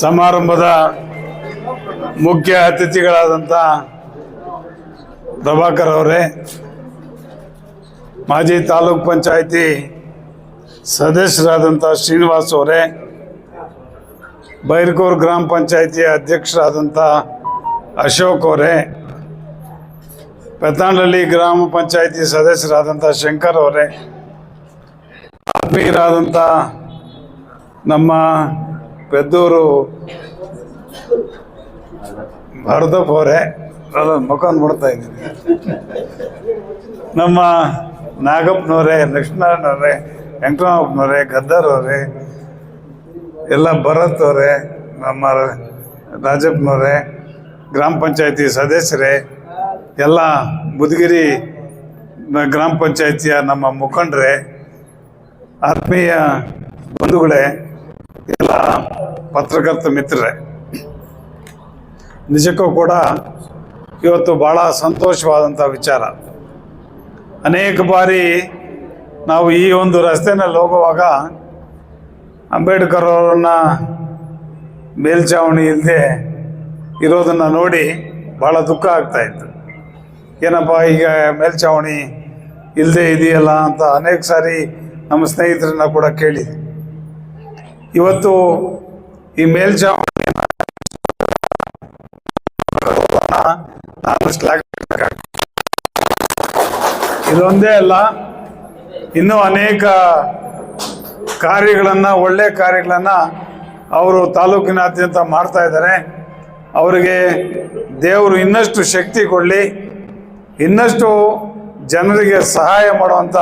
ಸಮಾರಂಭದ ಮುಖ್ಯ ಅತಿಥಿಗಳಾದಂಥ ಪ್ರಭಾಕರ್ ಅವರೇ, ಮಾಜಿ ತಾಲೂಕ್ ಪಂಚಾಯಿತಿ ಸದಸ್ಯರಾದಂಥ ಶ್ರೀನಿವಾಸ್ ಅವರೇ, ಬೈರ್ಕೂರು ಗ್ರಾಮ ಪಂಚಾಯಿತಿಯ ಅಧ್ಯಕ್ಷರಾದಂಥ ಅಶೋಕ್ ಅವರೇ ಪೆತ್ತಾಂಡಳ್ಳಿ ಗ್ರಾಮ ಪಂಚಾಯಿತಿ ಸದಸ್ಯರಾದಂಥ ಶಂಕರ್ ಅವರೇ ಆತ್ಮೀಯರಾದಂಥ ನಮ್ಮ ಪೆದ್ದೂರು ಭರತಪ್ಪ ಅವರೇ ಅಲ್ಲ ಮುಖ ನೋಡ್ತಾ ಇದ್ದೀನಿ. ನಮ್ಮ ನಾಗಪ್ಪನವರೇ ಲಕ್ಷ್ಮೀನಾರಾಯಣವರೇ ವೆಂಕಟರಾಮಪ್ಪನವರೇ ಗದ್ದರ್ ಅವರೇ ಎಲ್ಲ ಭರತ್ ಅವರೇ ನಮ್ಮ ರಾಜಪ್ಪನವರೇ, ಗ್ರಾಮ ಪಂಚಾಯತಿ ಸದಸ್ಯರೇ, ಎಲ್ಲ ಬುದಗಿರಿ ಗ್ರಾಮ ಪಂಚಾಯತಿಯ ನಮ್ಮ ಮುಖಂಡರೇ, ಆತ್ಮೀಯ ಬಂಧುಗಳೇ ಎಲ್ಲ ಪತ್ರಕರ್ತ ಮಿತ್ರರೇ, ನಿಜಕ್ಕೂ ಕೂಡ ಇವತ್ತು ಭಾಳ ಸಂತೋಷವಾದಂಥ ವಿಚಾರ. ಅನೇಕ ಬಾರಿ ನಾವು ಈ ಒಂದು ರಸ್ತೆನಲ್ಲಿ ಹೋಗುವಾಗ ಅಂಬೇಡ್ಕರ್ ಅವರನ್ನ ಮೇಲ್ಚಾವಣಿ ಇಲ್ಲದೆ ಇರೋದನ್ನು ನೋಡಿ ಭಾಳ ದುಃಖ ಆಗ್ತಾ ಇತ್ತು. ಏನಪ್ಪ, ಈಗ ಮೇಲ್ಚಾವಣಿ ಇಲ್ಲದೆ ಇದೆಯಲ್ಲ ಅಂತ ಅನೇಕ ಸಾರಿ ನಮ್ಮ ಸ್ನೇಹಿತರನ್ನ ಕೂಡ ಕೇಳಿದೆ ಇವತ್ತು ಈ ಮೇಲ್ಛಾವಣಿ. ಇದೊಂದೇ ಅಲ್ಲ, ಇನ್ನೂ ಅನೇಕ ಕಾರ್ಯಗಳನ್ನು, ಒಳ್ಳೆ ಕಾರ್ಯಗಳನ್ನು ಅವರು ತಾಲೂಕಿನಾದ್ಯಂತ ಮಾಡ್ತಾ ಇದ್ದಾರೆ ಅವರಿಗೆ ದೇವರು ಇನ್ನಷ್ಟು ಶಕ್ತಿ ಕೊಡಲಿ, ಇನ್ನಷ್ಟು ಜನರಿಗೆ ಸಹಾಯ ಮಾಡುವಂಥ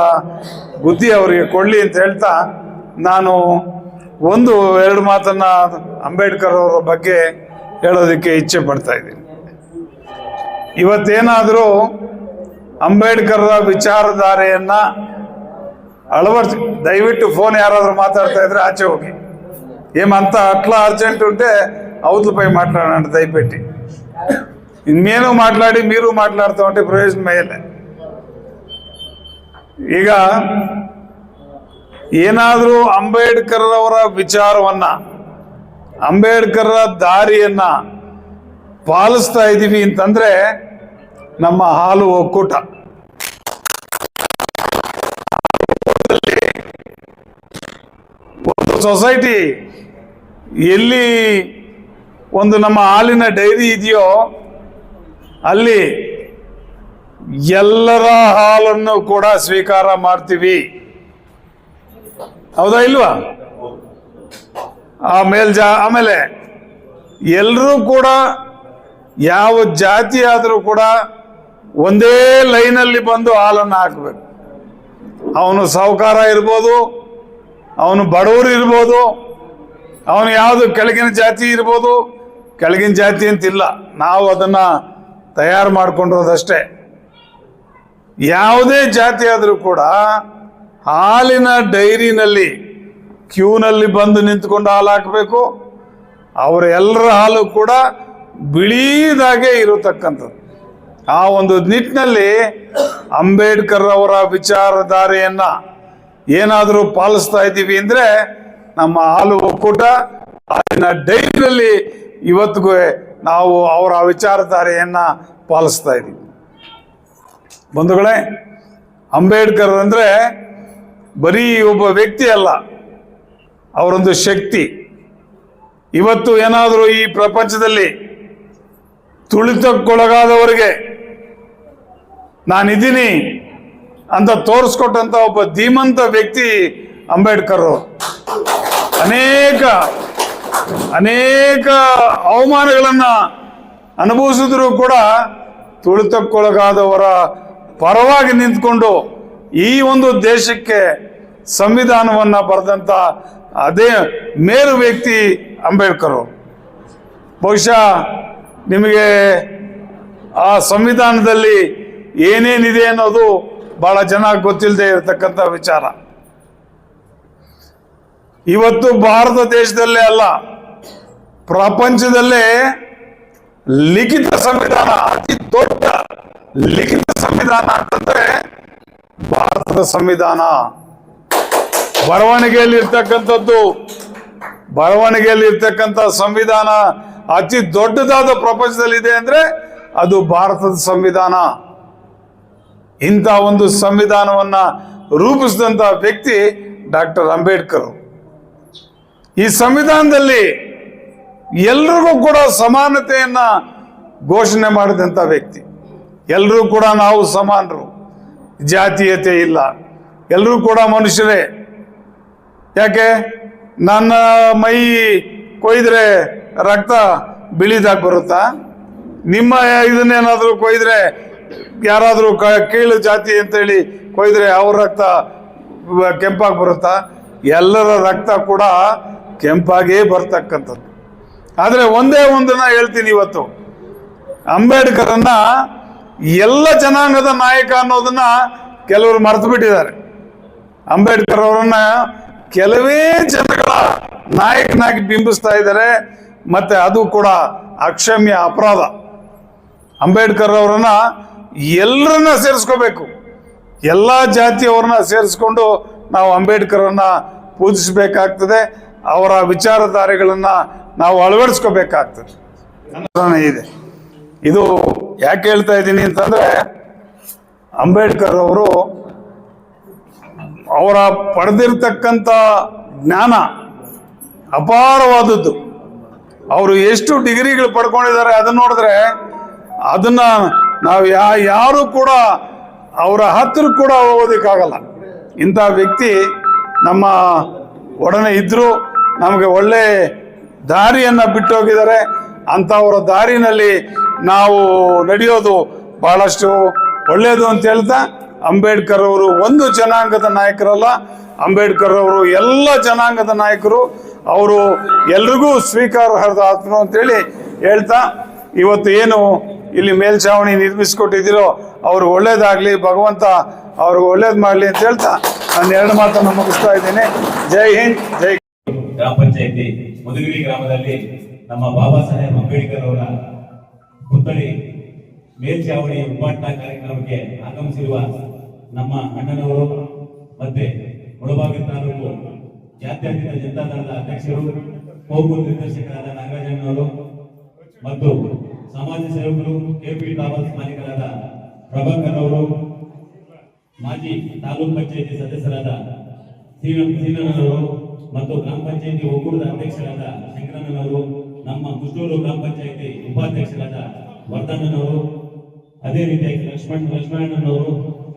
ಬುದ್ಧಿ ಅವರಿಗೆ ಕೊಡಲಿ ಅಂತ ಹೇಳ್ತಾ ನಾನು ಒಂದು, ಎರಡು ಮಾತನ್ನ ಅಂಬೇಡ್ಕರ್ ಅವರ ಬಗ್ಗೆ ಹೇಳೋದಕ್ಕೆ ಇಚ್ಛೆ ಪಡ್ತಾ ಇದ್ದೀನಿ. ಇವತ್ತೇನಾದರೂ ಅಂಬೇಡ್ಕರ್ರ ವಿಚಾರಧಾರೆಯನ್ನ ಅಳವಡಿಸಿ, ದಯವಿಟ್ಟು ಫೋನ್ ಯಾರಾದರೂ ಮಾತಾಡ್ತಾ ಇದ್ರೆ ಆಚೆ ಹೋಗಿ. ಏಮಂತ ಅಟ್ಲ ಅರ್ಜೆಂಟ್ ಉಂಟೆ ఉంటే ಪೈ ಮಾತಾಡೋಣ ದಯಪೆಟ್ಟಿ ಇನ್ಮೇನು ಮಾತಾಡಿ, ಮೀರು ಮಾತಾಡ್ತಾ ಹೊಂಟೆ ಪ್ರಯೋಜನ ಮೇಲೆ ಈಗ ಏನಾದರೂ ಅಂಬೇಡ್ಕರ್ ಅವರ ವಿಚಾರವನ್ನ ಅಂಬೇಡ್ಕರ್ ದಾರಿಯನ್ನ ಪಾಲಿಸ್ತಾ ಇದ್ದೀವಿ ಅಂತಂದ್ರೆ ನಮ್ಮ ಹಾಲು ಒಕ್ಕೂಟ. ಒಂದು ಸೊಸೈಟಿ ಎಲ್ಲಿ ಒಂದು ನಮ್ಮ ಹಾಲಿನ ಡೈರಿ ಇದೆಯೋ ಅಲ್ಲಿ ಎಲ್ಲರ ಹಾಲನ್ನು ಕೂಡ ಸ್ವೀಕಾರ ಮಾಡ್ತೀವಿ. ಹೌದಾ ಇಲ್ವಾ? ಆ ಮೇಲ್ಜಾ ಆಮೇಲೆ ಎಲ್ಲರೂ ಕೂಡ ಯಾವ ಜಾತಿ ಆದರೂ ಕೂಡ ಒಂದೇ ಲೈನಲ್ಲಿ ಬಂದು ಹಾಲನ್ನು ಹಾಕಬೇಕು. ಅವನು ಸಾಹುಕಾರ ಇರ್ಬೋದು, ಅವನು ಬಡವರು ಇರ್ಬೋದು, ಅವನು ಯಾವುದು ಕೆಳಗಿನ ಜಾತಿ ಇರ್ಬೋದು, ಕೆಳಗಿನ ಜಾತಿ ಅಂತಿಲ್ಲ. ನಾವು ಅದನ್ನು ತಯಾರು ಮಾಡಿಕೊಂಡಿರೋದಷ್ಟೇ. ಯಾವುದೇ ಜಾತಿ ಆದರೂ ಕೂಡ ಹಾಲಿನ ಡೈರಿನಲ್ಲಿ ಕ್ಯೂನಲ್ಲಿ ಬಂದು ನಿಂತ್ಕೊಂಡು ಹಾಲು ಹಾಕಬೇಕು. ಅವರ ಎಲ್ಲರ ಹಾಲು ಕೂಡ ಬಿಳೀದಾಗೆ ಇರತಕ್ಕಂಥದ್ದು. ಆ ಒಂದು ನಿಟ್ಟಿನಲ್ಲಿ ಅಂಬೇಡ್ಕರ್ ಅವರ ವಿಚಾರಧಾರೆಯನ್ನ ಏನಾದರೂ ಪಾಲಿಸ್ತಾ ಇದ್ದೀವಿ ಅಂದರೆ ನಮ್ಮ ಹಾಲು ಒಕ್ಕೂಟ, ಹಾಲಿನ ಡೈರಿನಲ್ಲಿ ಇವತ್ತಿಗೂ ನಾವು ಅವರ ವಿಚಾರಧಾರೆಯನ್ನ ಪಾಲಿಸ್ತಾ ಇದ್ದೀವಿ. ಬಂಧುಗಳೇ, ಅಂಬೇಡ್ಕರ್ ಅಂದ್ರೆ ಬರೀ ಒಬ್ಬ ವ್ಯಕ್ತಿ ಅಲ್ಲ, ಅವರೊಂದು ಶಕ್ತಿ. ಇವತ್ತು ಏನಾದರೂ ಈ ಪ್ರಪಂಚದಲ್ಲಿ ತುಳಿತಕ್ಕೊಳಗಾದವರಿಗೆ ನಾನಿದ್ದೀನಿ ಅಂತ ತೋರಿಸ್ಕೊಟ್ಟಂತ ಒಬ್ಬ ಧೀಮಂತ ವ್ಯಕ್ತಿ ಅಂಬೇಡ್ಕರ್ ಅನೇಕ ಅನೇಕ ಅವಮಾನಗಳನ್ನ ಅನುಭವಿಸಿದ್ರು ಕೂಡ ತುಳಿತಕ್ಕೊಳಗಾದವರ ಪರವಾಗಿ ನಿಂತ್ಕೊಂಡು ಈ ಒಂದು ದೇಶಕ್ಕೆ ಸಂವಿಧಾನವನ್ನ ಬರೆದಂತ ಅದೇ ಮೇರು ವ್ಯಕ್ತಿ ಅಂಬೇಡ್ಕರ್. ಬಹುಶಃ ನಿಮಗೆ ಆ ಸಂವಿಧಾನದಲ್ಲಿ ಏನೇನಿದೆ ಅನ್ನೋದು ಬಹಳ ಜನ ಗೊತ್ತಿಲ್ಲದೆ ಇರತಕ್ಕಂಥ ವಿಚಾರ. ಇವತ್ತು ಭಾರತ ದೇಶದಲ್ಲೇ ಅಲ್ಲ, ಪ್ರಪಂಚದಲ್ಲೇ ಲಿಖಿತ ಸಂವಿಧಾನ, ಅತಿ ದೊಡ್ಡ ಲಿಖಿತ ಸಂವಿಧಾನ ಅಂತಂದ್ರೆ ಭಾರತದ ಸಂವಿಧಾನ. ಬರವಣಿಗೆಯಲ್ಲಿ ಇರ್ತಕ್ಕಂಥದ್ದು ಬರವಣಿಗೆಯಲ್ಲಿ ಇರ್ತಕ್ಕಂಥ ಸಂವಿಧಾನ ಅತಿ ದೊಡ್ಡದಾದ ಪ್ರಪಂಚದಲ್ಲಿದೆ ಅಂದ್ರೆ ಅದು ಭಾರತದ ಸಂವಿಧಾನ. ಇಂಥ ಒಂದು ಸಂವಿಧಾನವನ್ನ ರೂಪಿಸಿದಂಥ ವ್ಯಕ್ತಿ ಡಾಕ್ಟರ್ ಅಂಬೇಡ್ಕರ್. ಈ ಸಂವಿಧಾನದಲ್ಲಿ ಎಲ್ರಿಗೂ ಕೂಡ ಸಮಾನತೆಯನ್ನ ಘೋಷಣೆ ಮಾಡಿದಂಥ ವ್ಯಕ್ತಿ. ಎಲ್ಲರೂ ಕೂಡ ನಾವು ಸಮಾನರು. ಜಾತೀಯತೆ ಇಲ್ಲ. ಎಲ್ಲರೂ ಕೂಡ ಮನುಷ್ಯರೇ. ಯಾಕೆ? ನನ್ನ ಮೈ ಕೊಯ್ದ್ರೆ ರಕ್ತ ಬಿಳಿದಾಗ ಬರುತ್ತಾ? ನಿಮ್ಮ ಇದನ್ನೇನಾದರೂ ಕೊಯ್ದ್ರೆ ಯಾರಾದರೂ ಕ ಕೀಳು ಜಾತಿ ಅಂತೇಳಿ ಕೊಯ್ದ್ರೆ ಅವ್ರ ರಕ್ತ ಕೆಂಪಾಗಿ ಬರುತ್ತಾ? ಎಲ್ಲರ ರಕ್ತ ಕೂಡ ಕೆಂಪಾಗೇ ಬರ್ತಕ್ಕಂಥದ್ದು. ಆದರೆ ಒಂದೇ ಒಂದನ್ನ ಹೇಳ್ತೀನಿ ಇವತ್ತು. ಅಂಬೇಡ್ಕರನ್ನ ಎಲ್ಲ ಜನಾಂಗದ ನಾಯಕ ಅನ್ನೋದನ್ನ ಕೆಲವರು ಮರೆತು ಬಿಟ್ಟಿದ್ದಾರೆ. ಅಂಬೇಡ್ಕರ್ ಅವರನ್ನ ಕೆಲವೇ ಜನಗಳ ನಾಯಕನಾಗಿ ಬಿಂಬಿಸ್ತಾ ಇದ್ದಾರೆ. ಮತ್ತೆ ಅದು ಕೂಡ ಅಕ್ಷಮ್ಯ ಅಪರಾಧ. ಅಂಬೇಡ್ಕರ್ ಅವರನ್ನ ಎಲ್ಲರನ್ನ ಸೇರಿಸ್ಕೋಬೇಕು. ಎಲ್ಲ ಜಾತಿಯವರನ್ನ ಸೇರಿಸ್ಕೊಂಡು ನಾವು ಅಂಬೇಡ್ಕರನ್ನ ಪೂಜಿಸಬೇಕಾಗ್ತದೆ. ಅವರ ವಿಚಾರಧಾರೆಗಳನ್ನ ನಾವು ಅಳವಡಿಸ್ಕೋಬೇಕಾಗ್ತದೆ. ಇದೆ. ಇದು ಯಾಕೆ ಹೇಳ್ತಾ ಇದ್ದೀನಿ ಅಂತಂದ್ರೆ ಅಂಬೇಡ್ಕರ್ ಅವರು ಅವರ ಪಡೆದಿರ್ತಕ್ಕಂಥ ಜ್ಞಾನ ಅಪಾರವಾದದ್ದು. ಅವರು ಎಷ್ಟು ಡಿಗ್ರಿಗಳು ಪಡ್ಕೊಂಡಿದ್ದಾರೆ ಅದನ್ನ ನೋಡಿದ್ರೆ ಅದನ್ನ ನಾವು ಯಾ, ಯಾರು ಕೂಡ ಅವರ ಹತ್ತಿರ ಕೂಡ ಹೋಗೋದಕ್ಕಾಗಲ್ಲ ಇಂಥ ವ್ಯಕ್ತಿ ನಮ್ಮ ಒಡನೆ ಇದ್ದರು ನಮಗೆ ಒಳ್ಳೆ ದಾರಿಯನ್ನು ಬಿಟ್ಟು ಹೋಗಿದ್ದಾರೆ ಅಂಥವರ ದಾರಿನಲ್ಲಿ ನಾವು ನಡೆಯೋದು ಬಹಳಷ್ಟು ಒಳ್ಳೆಯದು ಅಂತ ಹೇಳ್ತಾ ಅಂಬೇಡ್ಕರ್ ಅವರು ಒಂದು ಜನಾಂಗದ ನಾಯಕರಲ್ಲ. ಅಂಬೇಡ್ಕರ್ ಅವರು ಎಲ್ಲ ಜನಾಂಗದ ನಾಯಕರು. ಅವರು ಎಲ್ರಿಗೂ ಸ್ವೀಕಾರಾರ್ಹ ಆತ್ಮ ಅಂತೇಳಿ ಹೇಳ್ತಾ, ಇವತ್ತು ಏನು ಇಲ್ಲಿ ಮೇಲ್ಛಾವಣಿ ನಿರ್ಮಿಸಿಕೊಟ್ಟಿದ್ದೀರೋ ಅವ್ರು ಒಳ್ಳೇದಾಗಲಿ, ಭಗವಂತ ಅವ್ರಿಗೆ ಒಳ್ಳೇದು ಮಾಡಲಿ ಅಂತ ಹೇಳ್ತಾ ನಾನು ಎರಡು ಮಾತನ್ನು ಮುಗಿಸ್ತಾ ಇದ್ದೇನೆ. ಜೈ ಹಿಂದ್, ಜೈ ಗ್ರಾಮ ಪಂಚಾಯತಿ ಮಧುಗಿರಿ ಗ್ರಾಮದಲ್ಲಿ ನಮ್ಮ ಬಾಬಾ ಸಾಹೇಬ್ ಅಂಬೇಡ್ಕರ್ ಅವರ ಪುತ್ಥಳಿ ಮೇಲ್ಚಾವಣಿ ಉದ್ಘಾಟನಾ ಕಾರ್ಯಕ್ರಮಕ್ಕೆ ಆಗಮಿಸಿರುವ ನಮ್ಮ ಅಣ್ಣನವರು ಮತ್ತೆ ಮುಳಬಾಗಿಲು ತಾಲೂಕು ಜಾತ್ಯತೀತ ಜನತಾದಳದ ಅಧ್ಯಕ್ಷರು ಹೋಗು ನಿರ್ದೇಶಕರಾದ ನಾಗರಾಜಣ್ಣವರು ಮತ್ತು ಸಮಾಜ ಸೇವಕರು, ಕೆಪಿ ಟ್ರಾವೆಲ್ಸ್ ಮಾಲೀಕರಾದ ಪ್ರಭಾಕರ್ ಅವರು, ಮಾಜಿ ತಾಲೂಕ್ ಪಂಚಾಯತಿ ಸದಸ್ಯರಾದ ಸೀನ ಶ್ರೀನವರು ಮತ್ತು ಗ್ರಾಮ ಪಂಚಾಯತಿ ಒಕ್ಕೂಟದ ಅಧ್ಯಕ್ಷರಾದ ಶಂಕರಣ್ಣನವರು ನಮ್ಮ ಕುಷ್ಟೂರು ಗ್ರಾಮ ಪಂಚಾಯತಿ ಉಪಾಧ್ಯಕ್ಷರಾದ ವರ್ಧಣ್ಣನವರು ಅದೇ ರೀತಿಯಾಗಿ ಲಕ್ಷ್ಮಣ್ ಲಕ್ಷ್ಮಣ್ಣನವರು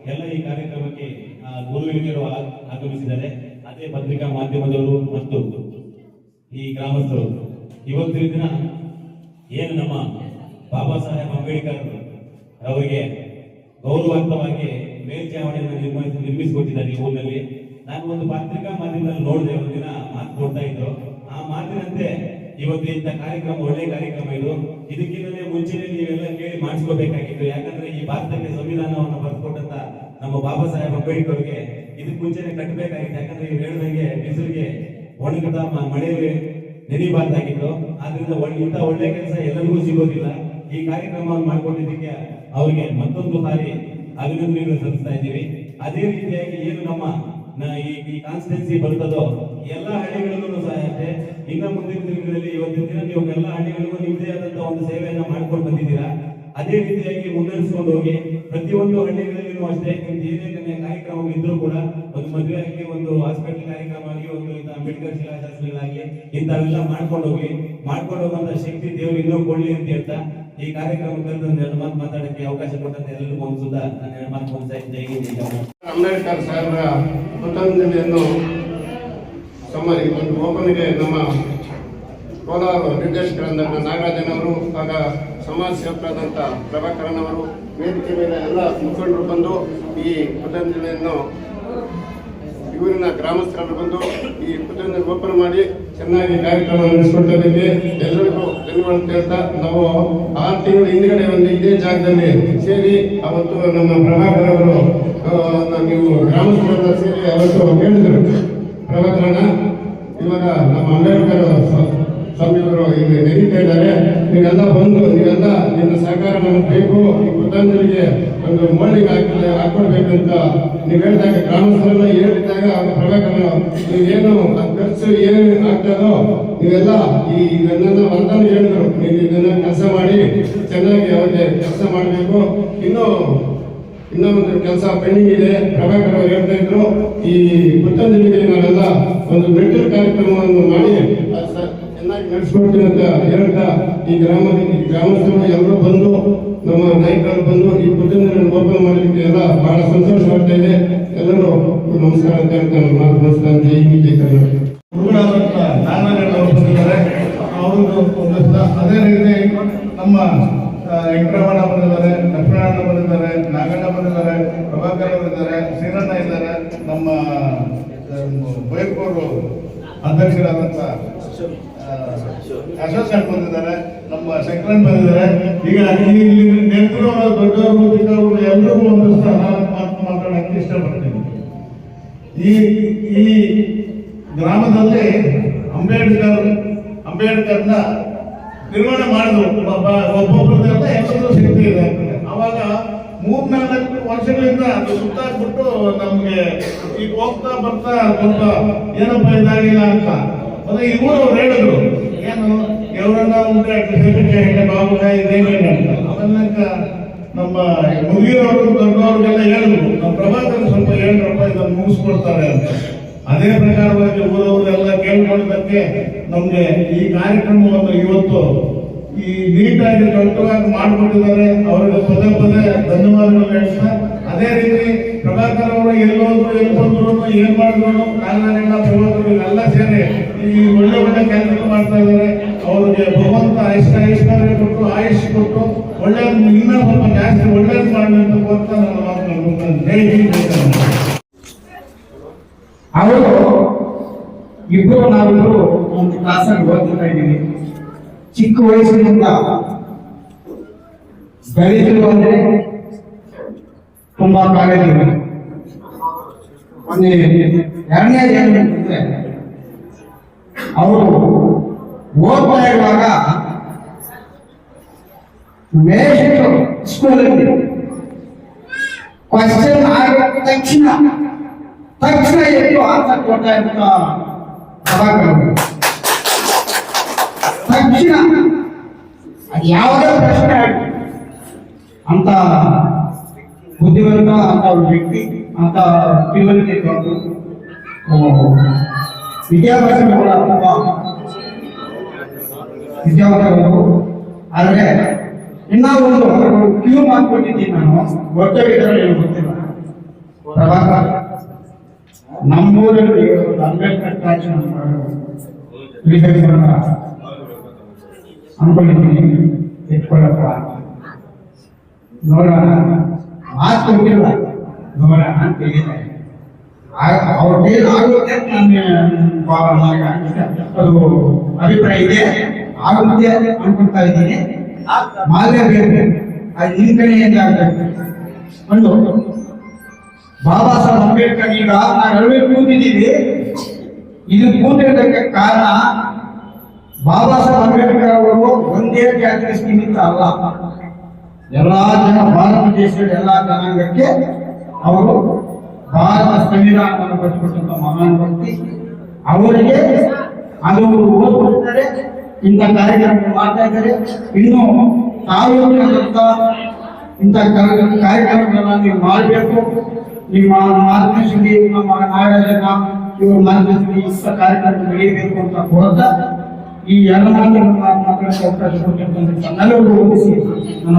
ಎಲ್ಲ ಈ ಕಾರ್ಯಕ್ರಮಕ್ಕೆ ಆ, ಗುರು ಹಿರಿಯರು ಆಗಮಿಸಿದ್ದಾರೆ. ಅದೇ ಪತ್ರಿಕಾ ಮಾಧ್ಯಮದವರು ಮತ್ತು ಈ ಗ್ರಾಮಸ್ಥರು. ಇವತ್ತಿನ ದಿನ ಏನು ನಮ್ಮ ಬಾಬಾ ಸಾಹೇಬ್ ಅಂಬೇಡ್ಕರ್ ಅವರಿಗೆ ಗೌರವಾರ್ಥವಾಗಿ ಮೇಲ್ಚಾವಣಿಯನ್ನು ನಿರ್ಮಿಸಿ ನಿರ್ಮಿಸಿಕೊಟ್ಟಿದ್ದಾರೆ ಈ ಊರಿನಲ್ಲಿ. ನಾನು ಒಂದು ಪತ್ರಿಕಾ ಮಾಧ್ಯಮದಲ್ಲಿ ನೋಡಿದೆ ಒಂದಿನ ಮಾತು ಇವತ್ತು ಇಂಥ ಕಾರ್ಯಕ್ರಮ, ಒಳ್ಳೆ ಕಾರ್ಯಕ್ರಮ ಇದು. ಇದಕ್ಕಿಂತಲೇ ಮುಂಚೆನೆ ನೀವೆಲ್ಲ ಕೇಳಿ ಮಾಡಿಸ್ಕೋಬೇಕಾಗಿತ್ತು. ಯಾಕಂದ್ರೆ ಈ ಭಾರತಕ್ಕೆ ಸಂವಿಧಾನವನ್ನು ಬರೆದುಕೊಟ್ಟಂತ ನಮ್ಮ ಬಾಬಾ ಸಾಹೇಬ್ ಅಂಬೇಡ್ಕರ್ಗೆ ಇದಕ್ಕೆ ಮುಂಚೆನೆ ಕಟ್ಟಬೇಕಾಗಿತ್ತು. ಯಾಕಂದ್ರೆ ಇವ್ರು ಹೇಳ್ದಂಗೆ ಬಿಸಿಲಿಗೆ ಒಣಗದ ಮಳೆಯಲ್ಲಿ ನೆನೆಯಬಾರ್ದಾಗಿತ್ತು ಆದ್ರಿಂದ ಇಂಥ ಒಳ್ಳೆ ಕೆಲಸ ಎಲ್ಲರಿಗೂ ಸಿಗೋದಿಲ್ಲ. ಈ ಕಾರ್ಯಕ್ರಮವನ್ನು ಮಾಡಿಕೊಂಡಿದ್ದಕ್ಕೆ ಅವರಿಗೆ ಮತ್ತೊಂದು ಬಾರಿ ಅಭಿನಂದನೆಗಳು ಸಲ್ಲಿಸ್ತಾ ಇದ್ದೀವಿ. ಅದೇ ರೀತಿಯಾಗಿ ಏನು ನಮ್ಮ ಈ ಕಾನ್ಸ್ಟಿಟ್ಯೂನ್ಸಿ ಬರ್ತದೋ, ಎಲ್ಲ ಹಳ್ಳಿಗಳಲ್ಲೂ ಸಹ ಇನ್ನ ಮುಂದಿನ ದಿನಗಳಲ್ಲಿ ಇವತ್ತಿನ ದಿನ ನೀವು ಎಲ್ಲ ಹಳ್ಳಿಗಳಿಗೂ ನಿಮ್ಮದೇ ಆದಂತಹ ಒಂದು ಸೇವೆಯನ್ನ ಮಾಡ್ಕೊಂಡು ಬಂದಿದ್ದೀರಾ? ಅದೇ ರೀತಿಯಾಗಿ ಮುನ್ನಡೆಸ್ಕೊಂಡು ಹೋಗಿ. ಪ್ರತಿಯೊಂದು ಹಳ್ಳಿಗಳಲ್ಲಿನೂ ಅಷ್ಟೇ ನಿನ್ನೆ ಕಾರ್ಯಕ್ರಮ ಇದ್ರೂ ಕೂಡ ಒಂದು ಮದುವೆ ಆಗಲಿ ಒಂದು ಹಾಸ್ಪಿಟಲ್ ಕಾರ್ಯಕ್ರಮ ಆಗಲಿ ಒಂದು ಅಂಬೇಡ್ಕರ್ ಶಿಲಾಶಾಸ್ತ್ರಗಳಾಗಿ ಇಂಥವೆಲ್ಲ ಮಾಡ್ಕೊಂಡು ಹೋಗಿ. ಮಾಡ್ಕೊಂಡು ಹೋಗುವಂತ ಶಕ್ತಿ ದೇವರು ಇನ್ನೂ ಕೊಡ್ಲಿ ಅಂತ ಹೇಳ್ತಾ, ಈ ಕಾರ್ಯಕ್ರಮದಲ್ಲಿ ಎರಡು ಮಾತು ಮಾತಾಡಕ್ಕೆ ಅವಕಾಶ ಕೊಟ್ಟಂತ ಎಲ್ಲರಿಗೂ ಒಂದು ಸುಧಾ ನಾನು ಎರಡು ಮಾತು ಇದ್ದೇನೆ. ಅಂಬೇಡ್ಕರ್ ಸಾಹೇಬರ ಪುಸ್ತಕವನ್ನು ಸಮ್ಮರಿ ಒಂದು ಓಪನ್ಗೆ ನಮ್ಮ ಕೋಲಾರ ನಿರ್ದೇಶಕರಾದ ನಾಗರಾಜನ್ ಅವರು ಆಗ ಸಮಾಜ ಸೇವಕರಾದಂಥ ಪ್ರಭಾಕರನ್ ಅವರು ವೇದಿಕೆ ಮೇಲೆ ಎಲ್ಲ ಮುಖಂಡರು ಬಂದು ಈ ಪುಸ್ತಕವನ್ನು ಇವರಿನ ಗ್ರಾಮಸ್ಥರನ್ನು ಬಂದು ಈ ಪುಸ್ತಕವನ್ನು ಓಪನ್ ಮಾಡಿ ಚೆನ್ನಾಗಿ ಕಾರ್ಯಕ್ರಮ ನಡೆಸಿಕೊಟ್ಟದಕ್ಕೆ ಎಲ್ಲರಿಗೂ ಧನ್ಯವಾದ ಹೇಳ್ತಾ ನಾವು ಆರು ತಿಂಗಳ ಹಿಂದ್ಗಡೆ ಒಂದು ಇದೇ ಜಾಗದಲ್ಲಿ ಸೇರಿ ಅವತ್ತು ನಮ್ಮ ಪ್ರಭಾಕರ್ ಅವರು ನೀವು ಗ್ರಾಮಸ್ಥರ ಸೇರಿ ಅವತ್ತು ಹೇಳಿದರು. ಪ್ರಭಾಕರಣ್ಣ ಇವಾಗ ನಮ್ಮ ಅಂಬೇಡ್ಕರ್ ಸ್ವಾಮಿಯವರು ಈಗ ನಡೀತಾ ಇದ್ದಾರೆ. ನೀವೆಲ್ಲ ಬಂದು, ನೀವೆಲ್ಲ ನಿಮ್ಮ ಸಹಕಾರ ನಮಗೆ ಬೇಕು, ಈ ಪುಸ್ತಕಗಳಿಗೆ ಒಂದು ಮೋಳಿಗೆ ಹಾಕಿ ಹಾಕೊಡ್ಬೇಕಂತ ನೀವು ಹೇಳಿದಾಗ ಗ್ರಾಮಸ್ಥರೆಲ್ಲ ಹೇಳಿದಾಗ ಪ್ರಭಾಕರ ನೀವೇನು ಅದ್ ಖರ್ಚು ಏನು ಆಗ್ತದೋ ನೀವೆಲ್ಲ ಈ ಇದನ್ನೆಲ್ಲ ಅಂತಾನು ಹೇಳಿದ್ರು. ನೀವು ಇದನ್ನ ಕೆಲಸ ಮಾಡಿ, ಚೆನ್ನಾಗಿ ಅವ್ರಿಗೆ ಕೆಲಸ ಮಾಡಬೇಕು. ಇನ್ನೂ ಇನ್ನೂ ಒಂದು ಕೆಲಸ ಪೆಂಡಿಂಗ್ ಇದೆ. ಪ್ರಭಾಕರ್ ಅವರು ಹೇಳ್ತಾ ಇದ್ರು, ಈ ಪುತ್ತಂಜಲಿಗೆ ನಾವೆಲ್ಲ ಒಂದು ಮೆಟ್ರಿಕ್ ಕಾರ್ಯಕ್ರಮವನ್ನು ಮಾಡಿ ಚೆನ್ನಾಗಿ ನಡೆಸ್ಕೊಡ್ತೀನಿ ಅಂತ ಹೇಳ್ತಾ ಈ ಗ್ರಾಮದ ಈ ಗ್ರಾಮಸ್ಥರು ಎಲ್ಲರೂ ಬಂದು, ನಮ್ಮ ನಾಯಕರು ಬಂದು ಈ ಪುತ್ತಂಜಲಿಯನ್ನು ಓಪನ್ ಮಾಡಲಿಕ್ಕೆ ಎಲ್ಲ ಬಹಳ ಸಂತೋಷ ಆಗ್ತಾ ಇದೆ. ಎಲ್ಲರೂ ನಮಸ್ಕಾರ ಅಂತ ಹೇಳ್ತಾ ಮಾತು ನಮಸ್ಕಾರ ಜೈ ಈ ಕರ್ನಾಟಕ. ಅವರು ಅದೇ ರೀತಿ ನಮ್ಮ ವೆಂಕಟರಮಣ ಬಂದಿದ್ದಾರೆ ಲಕ್ಷ್ಮೀನಾರಾಯಣ ಬಂದಿದ್ದಾರೆ, ನಾಗಣ್ಣ ಬಂದಿದ್ದಾರೆ, ಪ್ರಭಾಕರ್ ಬಂದಿದ್ದಾರೆ ಶ್ರೀರಣ್ಣ ಇದ್ದಾರೆ, ನಮ್ಮ ಬೈರ್ಕೂರು ಅಧ್ಯಕ್ಷರಾದಂಥ ಅಶೋಕ್ ಬಂದಿದ್ದಾರೆ, ನಮ್ಮ ಶಂಕರನ್ ಬಂದಿದ್ದಾರೆ. ಈಗ ಇಲ್ಲಿ ನೆನಪಿರೋರು ದೊಡ್ಡವರು, ಚಿಕ್ಕವರು ಎಲ್ಲರಿಗೂ ಒಂದು ಸ್ಥಾನ ಮಾತು ಮಾತಾಡೋಕ್ಕೆ ಇಷ್ಟಪಡ್ತೀನಿ. ಈ ಈ ಗ್ರಾಮದಲ್ಲಿ ಅಂಬೇಡ್ಕರ್, ಅಂಬೇಡ್ಕರ್ನ ನಿರ್ಮಾಣ ಮಾಡಿದ್ರು ಒಬ್ಬ- ಒಬ್ಬೊಬ್ಬರದೆಲ್ಲ ಎಲ್ಲರೂ ಶಕ್ತಿ ಇದೆ ಅವಾಗ ಮೂರ್ನಾಲ್ಕು ವರ್ಷಗಳಿಂದ ಅದು ಸುತ್ತಾಕ್ಬಿಟ್ಟು ನಮ್ಗೆ ಈಗ ಹೋಗ್ತಾ ಬರ್ತಾ ಸ್ವಲ್ಪ ಏನಪ್ಪ ಇದಾಗಿಲ್ಲ ಅಂತ ಮತ್ತೆ ಇವರು ಅವ್ರು ಹೇಳಿದ್ರು ಏನು ఎవరన్నా ఉంటే అట్లా చేపించేయండి బాగుగా ఇదేమేమి ಅಂತ ಅವನ್ನಕ್ಕ ನಮ್ಮ ಮುಗಿಯೋರು ದೊಡ್ಡವ್ರಿಗೆಲ್ಲ ಹೇಳಿದ್ರು ನಮ್ಮ ಪ್ರಭಾಕರ್ ಸ್ವಲ್ಪ ಹೇಳ್ರಪ್ಪ ಇದನ್ನು ಮುಗಿಸ್ಕೊಡ್ತಾರೆ ಅಂತ ಅದೇ ಪ್ರಕಾರವಾಗಿ ಊರವರೆಲ್ಲ ಕೇಳ್ಕೊಳ್ಳೋದಕ್ಕೆ ನಮ್ಗೆ ಈ ಕಾರ್ಯಕ್ರಮವನ್ನು ಇವತ್ತು ಈ ನೀಟಾಗಿ ದೊಡ್ಡವಾಗಿ ಮಾಡಿಕೊಟ್ಟಿದ್ದಾರೆ. ಅವರಿಗೆ ಪದೇ ಪದೇ ಧನ್ಯವಾದಗಳು ಹೇಳ್ತಾ, ಅದೇ ರೀತಿ ಪ್ರಭಾಕರ್ ಅವರು ಎಲ್ಲೋದ್ರು ಎಲ್ಲಿ ಬಂದ್ರು ಏನ್ ಮಾಡಿದ್ರು ನಾರಾಯಣ ಪ್ರಭಾಕರ್ ಎಲ್ಲ ಸೇರಿ ಈ ಒಳ್ಳೆ ಒಳ್ಳೆ ಕೆಲಸ ಮಾಡ್ತಾ ಇದ್ದಾರೆ. ಅವ್ರಿಗೆ ಭಗವಂತ ಇಷ್ಟ ಐಶ್ವರ್ಯ ಕೊಟ್ಟು, ಆಯುಷ್ ಕೊಟ್ಟು ಒಳ್ಳೆ ಇನ್ನೂ ಸ್ವಲ್ಪ ಜಾಸ್ತಿ ಒಳ್ಳೇದು ಮಾಡಲಿ ಅಂತ ಕರ್ನಾಟಕ. ಅವರು ಇಬ್ಬರು ನಾವಿಬ್ರು ಒಂದು ಕ್ಲಾಸಲ್ಲಿ ಓದ್ತಾ ಇದ್ದೀವಿ. ಚಿಕ್ಕ ವಯಸ್ಸಿನಿಂದ ಬೆಳೆದ್ರು ಅಂದ್ರೆ ತುಂಬಾ ಕಾಲೇಜಿದೆ ಒಂದು ಎರಡನೇದು ಏನು ಅವರು ಓದ್ತಾ ಇರುವಾಗ ಮೇಷರು ಸ್ಕೂಲಲ್ಲಿ ಕ್ವಶನ್ ಆದ ತಕ್ಷಣ ತಕ್ಷಣ ಎದ್ದು ಆನ್ಸರ್ ಕೊಡ್ತಾ ತಕ್ಷಣ ಅದು ಯಾವುದೇ ಪ್ರಶ್ನೆ ಅಂತ ಬುದ್ಧಿವಂತ ಅಂತ ವ್ಯಕ್ತಿ ಅಂತ ತಿಳುವಳಿಕೆ ಇದ್ದವರು. ಓ, ವಿದ್ಯಾಭ್ಯಾಸ ಕೂಡ ತುಂಬಾ ವಿದ್ಯಾವಂತರು ಆದರೆ ಇನ್ನ ಒಂದು ಕ್ಯೂ ಮಾಡ್ಕೊಂಡಿದ್ದೀನಿ ನಾನು. ಗೊತ್ತಿದ್ದಾರೆ ಏನು ಗೊತ್ತಿಲ್ಲ. ಪ್ರಭಾಕರ್ ನಮ್ಮೂರಲ್ಲಿ ಅಂಬೇಡ್ಕರ್ ಟ್ಯಾಕ್ಸ್ ಅನ್ಕೊಂಡಿದ್ದೀನಿ ಇಟ್ಕೊಳ್ಳಪ್ಪ ನೋಡೋಣ ಮಾತು ಕೊಟ್ಟಿಲ್ಲ ನೋಡೋಣ ಅಂತ ಹೇಳಿದೆ ಅವ್ರ ಮೇಲೆ ಆಗುತ್ತೆ ಅದು ಅಭಿಪ್ರಾಯ ಇದೆ. ಆಗುತ್ತೆ ಅನ್ಕೊಳ್ತಾ ಇದ್ದೀನಿ. ಮಾಡಲೇಬೇಕು ಅದು ನಿಮ್ ಕಡೆಯಿಂದ ಆಗಬೇಕು ಒಂದು, ಬಾಬಾ ಸಾಹೇಬ್ ಅಂಬೇಡ್ಕರ್ ಈಗ ನಾವೆಲ್ಲರೂ ಕೂತಿದ್ದೀವಿ. ಇದು ಕೂತಿರೋದಕ್ಕೆ ಕಾರಣ ಬಾಬಾ ಸಾಹೇಬ್ ಅಂಬೇಡ್ಕರ್ ಅವರು ಒಂದೇ ಜಾತಿಯ ಸೀಮಿತ ಅಲ್ಲ. ಎಲ್ಲ ಜನ ಭಾರತ ದೇಶದ ಎಲ್ಲ ಜನಾಂಗಕ್ಕೆ ಅವರು ಭಾರತ ಸಂವಿಧಾನವನ್ನು ಬರೆದುಕೊಟ್ಟಂತ ಮಹಾನ್ ವ್ಯಕ್ತಿ. ಅವರಿಗೆ ಅದು ಓದ್ಕೊಡ್ತಾರೆ ಇಂಥ ಕಾರ್ಯಕ್ರಮ ಮಾಡ್ತಾ ಇದ್ದಾರೆ. ಇನ್ನು ತಾಲೂಕಿನಂತ ಇಂಥ ಕಾರ್ಯ- ಕಾರ್ಯಕ್ರಮಗಳನ್ನ ನೀವು ಮಾಡಬೇಕು. ನಿಮ್ಮ ಮಾರ್ಗದರ್ಶಿಗೆ ನಮ್ಮ ನಾಗರಾಜನ ಇವರು ಮಾರ್ಗದರ್ಶಿ ಇಂಥ ಕಾರ್ಯಕ್ರಮ ನಡೆಯಬೇಕು ಅಂತ ಕೋರ್ತಾ ಈ ಎಲ್ಲ ಮಾತನ್ನು ಮಾತನಾಡಕ್ಕೆ ಅವಕಾಶ ಕೊಟ್ಟಿರ್ತಕ್ಕಂಥ ತಮ್ಮೆಲ್ಲರಿಗೂ ವಂದಿಸಿ ನನ್ನ